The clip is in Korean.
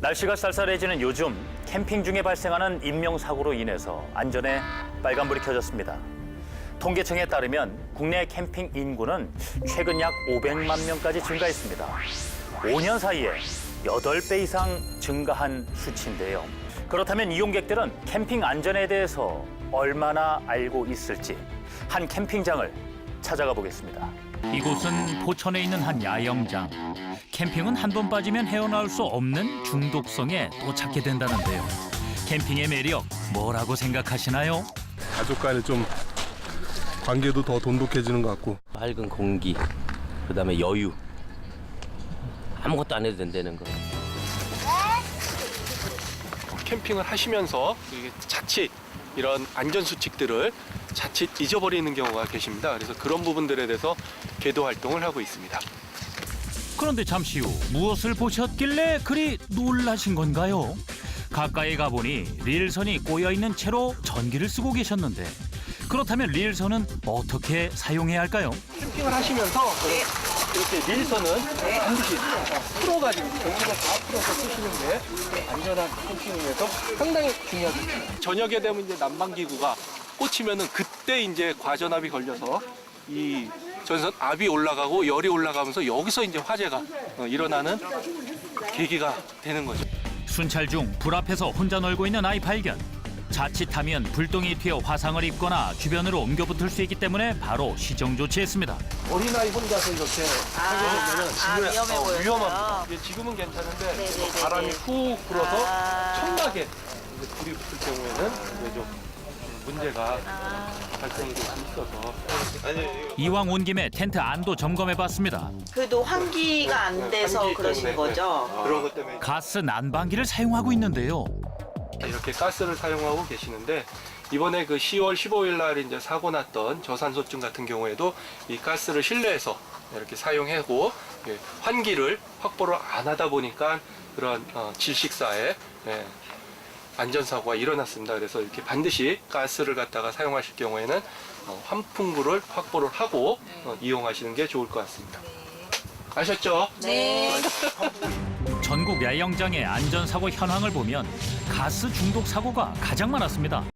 날씨가 쌀쌀해지는 요즘 캠핑 중에 발생하는 인명사고로 인해서 안전에 빨간불이 켜졌습니다. 통계청에 따르면 국내 캠핑 인구는 최근 약 500만 명까지 증가했습니다. 5년 사이에 8배 이상 증가한 수치인데요. 그렇다면 이용객들은 캠핑 안전에 대해서 얼마나 알고 있을지 한 캠핑장을 찾아가 보겠습니다. 이곳은 포천에 있는 한 야영장. 캠핑은 한 번 빠지면 헤어나올 수 없는 중독성에 또 찾게 된다는데요. 캠핑의 매력 뭐라고 생각하시나요? 가족 간에 좀 관계도 더 돈독해지는 것 같고 맑은 공기, 그다음에 여유. 아무것도 안 해도 된다는 거. 캠핑을 하시면서 이게 자칫 이런 안전 수칙들을 자칫 잊어버리는 경우가 계십니다. 그래서 그런 부분들에 대해서 계도 활동을 하고 있습니다. 그런데 잠시 후 무엇을 보셨길래 그리 놀라신 건가요? 가까이 가보니 릴선이 꼬여 있는 채로 전기를 쓰고 계셨는데 그렇다면 릴선은 어떻게 사용해야 할까요? 캠핑을 하시면서 이렇게 릴선은 반드시 풀어가지고 전기를 다 풀어서 쓰시는 게 안전한 캠핑을 위해서 상당히 중요하겠습니다. 저녁에 되면 이제 난방기구가 꽂히면은 그때 이제 과전압이 걸려서 이 전선 압이 올라가고 열이 올라가면서 여기서 이제 화재가 어, 일어나는 계기가 되는 거죠. 순찰 중 불 앞에서 혼자 놀고 있는 아이 발견. 자칫하면 불똥이 튀어 화상을 입거나 주변으로 옮겨 붙을 수 있기 때문에 바로 시정 조치했습니다. 어린아이 혼자서 이렇게 하게 되면은 아, 지금 위험해 어, 보여요. 위험합니다. 이게 지금은 괜찮은데 네네네네. 바람이 훅 불어서 아. 청각에 이제 불이 붙을 경우에는 이제 좀 문제가 발생이 될수 있어서 이왕 온 김에 텐트 안도 점검해봤습니다. 그래도 환기가 안 돼서 환기 그러신 때문에, 거죠? 네. 그런 것 때문에 가스 난방기를 사용하고 있는데요. 이렇게 가스를 사용하고 계시는데 이번에 그 10월 15일 날 이제 사고 났던 저산소증 같은 경우에도 이 가스를 실내에서 이렇게 사용하고 예, 환기를 확보를 안 하다 보니까 그런 어, 질식사에 예, 안전사고가 일어났습니다. 그래서 이렇게 반드시 가스를 갖다가 사용하실 경우에는 어, 환풍구를 확보를 하고 어, 이용하시는 게 좋을 것 같습니다. 아셨죠? 네. 전국 야영장의 안전사고 현황을 보면 가스 중독 사고가 가장 많았습니다.